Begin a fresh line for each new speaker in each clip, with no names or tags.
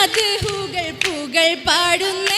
മധുഹുകൾ പുകൾ പാടുന്നേ.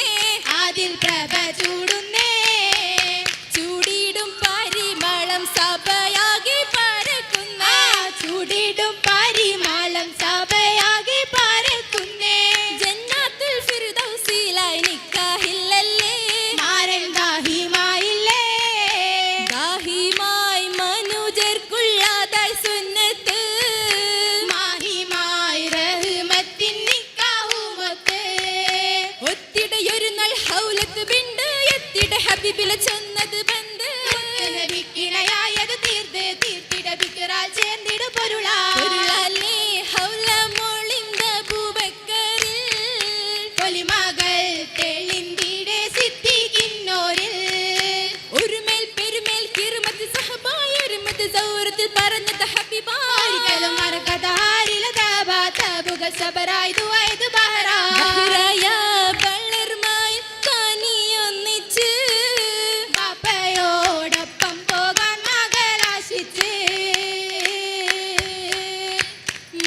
ബഹറാ
ബഹ്റായ കനിയൊന്നിച്ച്
പാപ്പയോടൊപ്പം പോകാൻ മകളാശിച്ച്.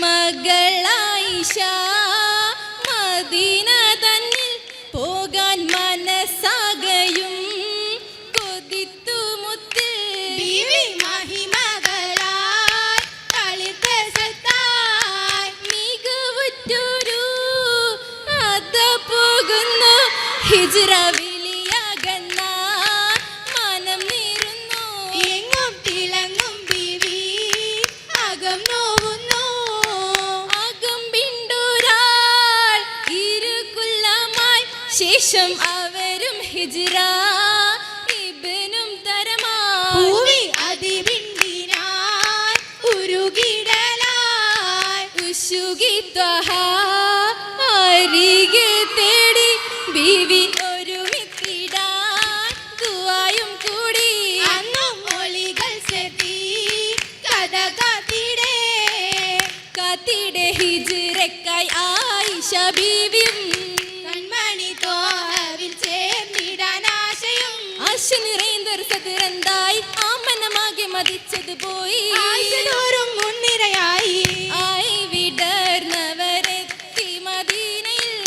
മകളായിഷ ഹിജ്റ വിളിയാകന്ന മനം നീറുന്നു
എങ്ങും തിളങ്ങും ബീവി അകം നോവുന്നു.
ഇരുകുല്ലമായി ശേഷം അവരും ഹിജ്റ ഇബ്നും തരമായി.
പൂവി അതിവിണ്ടിനായി ഉരുകിടലായി.
ഉശുകി ത്വഹ
കാത്തിടെ
ഹിജ്റക്കായി ആയിഷ ബീവിയും
കൺമണി തോവിൽ ചേർന്നിടാൻ ആശയും.
ആശ നിറൈന്തർ സതിരന്തായി ആമനമാകെ മതിച്ചത് പോയി.
ആശതോറും മുൻനിരയായി.
ആയി വിടർന്നവരെത്തി മദീനയിൽ.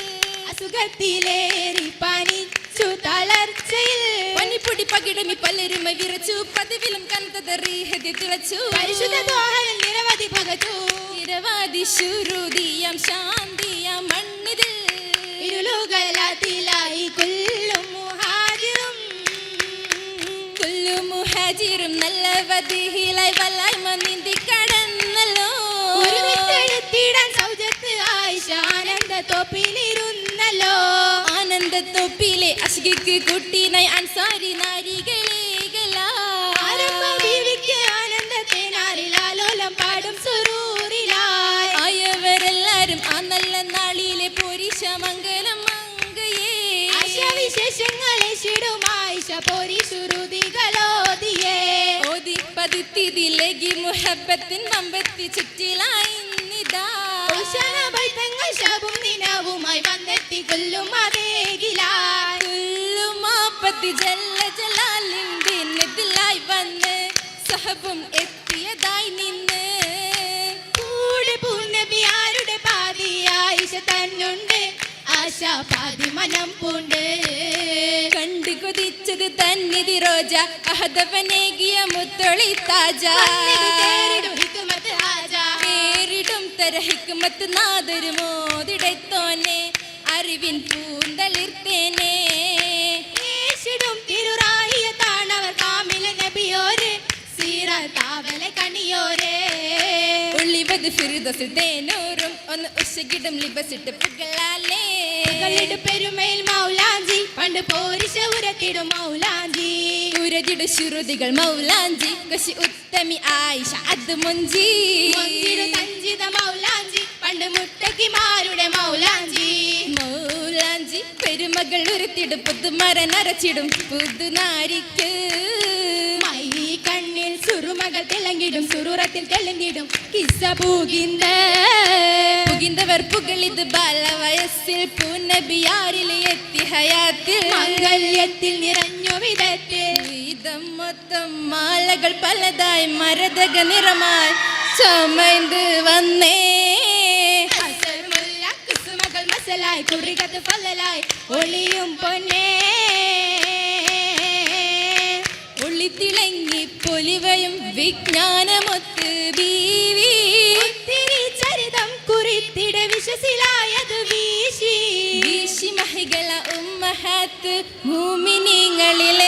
അസുഖത്തിലേറി പനിച്ചു തളർച്ചയിൽ.
പനിപ്പൊടി പകിടമി പലരുമ വിറച്ചു. പതിവിലും കനത്തതറിഹതി തിളച്ചു.
പരിശുദ്ധ ദോഹയിൽ പകച്ചു.
നിരവധി ശുരുതിയം ശാന്തിയം മണ്ണിതിൽ.
ഇരുളുകളായി കൊല്ലും മുഹാജിറും.
കൊല്ലും മുഹാജിറും നല്ല വതിഹിലായി വല്ലായ്മ നീന്തി കടന്നല്ലോ
ഒരു വിത്തെടുത്തിടാൻ സൗജത്ത് ആയിഷ ആനന്ദ തോപ്പിലിരുന്നല്ലോ.
ആനന്ദ തോപ്പിലെ അശ്കിക്ക് നൈ അൻസാരി
ആരംഭ
ഓതി പതിത്തിതിലകി മുഹബത്തിൻ മമ്പത്തി ചുറ്റിലായി നിതാ.
ഉത്സവബൈത്തങ്ങൾ ശബും നിനവുമായി വന്നെത്തി കൊല്ലും അതേകിലായി
കുല്ലുമാപ്പത്തി ജല്ല ജലാലിൻ ദിനത്തിലായി വന്ന് സഹബും എത്തിയതായി നിന്ന്
ആശ പാതി മനം പൂണ്ട്.
കണ്ടു കുതിച്ചത് തന്നിതി റോജ അഹദവനേകിയ മുത്തൊളി താജ. പേരിടും തര ഹിക്കുമത്ത് നാദൊരു മോതിടത്തോനെ അറിവിൻ പൂന്തളിർത്തേനെ ും.
തിരുറായിയ താണവർ കാമില നബിയോര് സീറ താവല കണിയോരേ.
ഉള്ളിവത് ഫിറുദസിൽ തേനൂറും ഒന്ന് ഉഷകിടും ലിബസിട്ട് പുകളാലേ
കളിട് പെരുമയിൽ മൗലാഞ്ചി പണ്ട് പോരിശ ഉരത്തിടും മൗലാഞ്ചി.
ഉരജിടു ശുരുതികൾ മൗലാഞ്ചി കശി ഉത്തമി ആയിഷ അത് മുഞ്ചി.
സഞ്ചിത മൗലാഞ്ചി പണ്ട് മുട്ടക്കിമാരുടെ മൗലാഞ്ചി.
മൗലാഞ്ചി പെരുമകൾ ഉരുത്തിടും പുതുമര നരച്ചിടും പുതുനാരിക്ക്
മൈ കണ്ണിൽ സുറുമകൾ തിളങ്ങിടും സുറുറത്തിൽ തെളിഞ്ഞിടും കിസ പൂകിന്ത
പുകിന്തവർ ബാല വയസ്സിൽ പൂനബിയാരിൽ എത്തി ഹയാത്തിൽ.
മംഗല്യത്തിൽ നിറഞ്ഞു വിധത്തിൽ
ഇതം മൊത്തം മാലകൾ പലതായി മരതക നിറമായി. ചമൈந்து വന്നേ.
കുസുമകൾ മസ അസലായി കുറികത്ത് ഫലലായി ഒളിയും പൊന്നേ.
ഒളിത്തിളങ്ങി പൊലിവയും വിജ്ഞാനമൊത്ത് ബീവി.
കുറിത്തിട വിശ്വസിലായത് വീശി.
വീശി മഹികള ഉമ്മഹത്ത് ഭൂമിനിങ്ങളിലെങ്കും.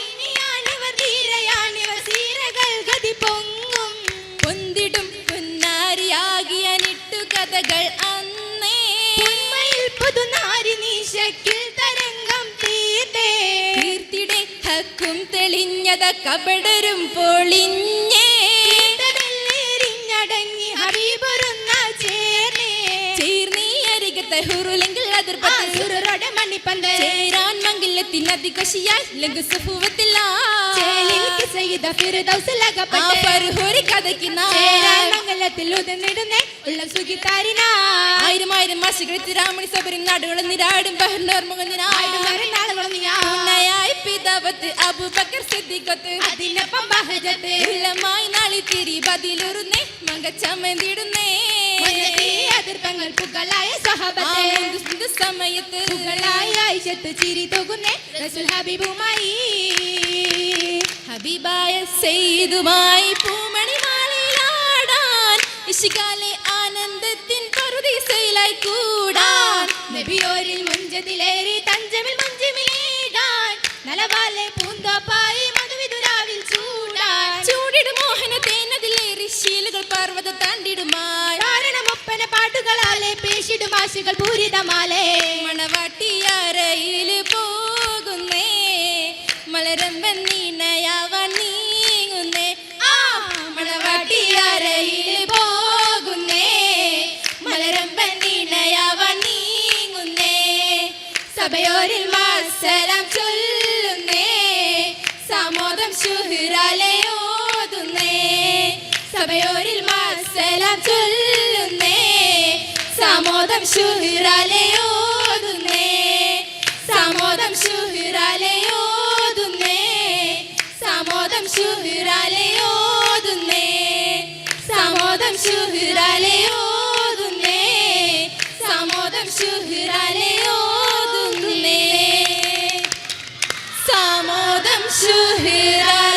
ഇനിയാണിവർ ധീരയാണിവർ സീരകൾ ഗതി പൊങ്ങും.
പൊന്തിടും പുന്നാരിയാകിയ നിട്ടു കഥകൾ അന്നേ.
ഉണ്മയിൽ പുതുനാരി നീശക്കിൽ തരംഗം തീർത്തേ.
കീർത്തിടെ ഹക്കും തെളിഞ്ഞത കപടരും പൊളിഞ്ഞേ. ഹുറുലെങ്കിൽ അതിർപ്പത്തിൽ
മണിപ്പന്ത്
ചേരാൻ പരുഹോരി
ചേരാൻ ഉദർന്നിടുന്നേ ഉള്ള സുഖിത്താരിനാ
ആയിരം ആയിരം മാസികൾ തിരാമണി സബരി നാടുകളും നിരാടും ബഹർണോർമുഖനായി
നാളുകളും ഞാൻ
ഉന്നയായി അബൂബക്കർ സിദ്ദിഖത്ത്.
അതിനൊപ്പം ബഹജത്ത്
ഉള്ളമായി നാളി തിരി ബദിലുറുന്നേ മങ്കച്ചമന്തിടുന്നേ
മുന്നത്തെ അതിർപ്പങ്ങൾ പുകളായ സഹബത്തെ.
സമയത്ത്.
പുകളായ ആയിഷത്ത് ചിരി തൊകുന്നേ. റസൂൽ ഹബീബുമായി.
ഹബീബായ സെയ്തുമായി പൂമണി മാലയിലാടാൻ ഇഷികാലെ ആനന്ദത്തിൻ പറുദീസയിലായി കൂടാൻ.
നബിയോരിൽ നലവാലെ പൂന്തോപ്പായി മധുവിതുരാവിൽ ചൂടാൻ.
ചൂടിട മോഹന തേനതിലേറി ശീലുകൾ പർവത താണ്ടിടുമായി.
കാരണമൊപ്പന പാട്ടുകളാലെ പേശിടും ആശകൾ പൂരിതമാലേ.
മണവാട്ടിയറയിൽ പോകുന്നേ മലരമ്പൻ നീണയാവാൻ നീങ്ങുന്നേ. ആ മണവാട്ടിയറയിൽ പോകുന്നേ മലരമ്പൻ നീണയാവാൻ നീങ്ങുന്നേ. സഭയോരിൽ മാസരം ശുഹ്റാലയോതുന്നേ സഭയോരിൽ മാസലാം ചൊല്ലുന്നേ സമോദം ശുഹ്റാലയോതുന്നേ സമോദം ശുഹ്റാലയോതുന്നേ സമോദം ശുഹ്റാലയോതുന്നേ സമോദം ശുഹ്റാലയോതുന്നേ സമോദം ശുഹ്റാലയോ to hear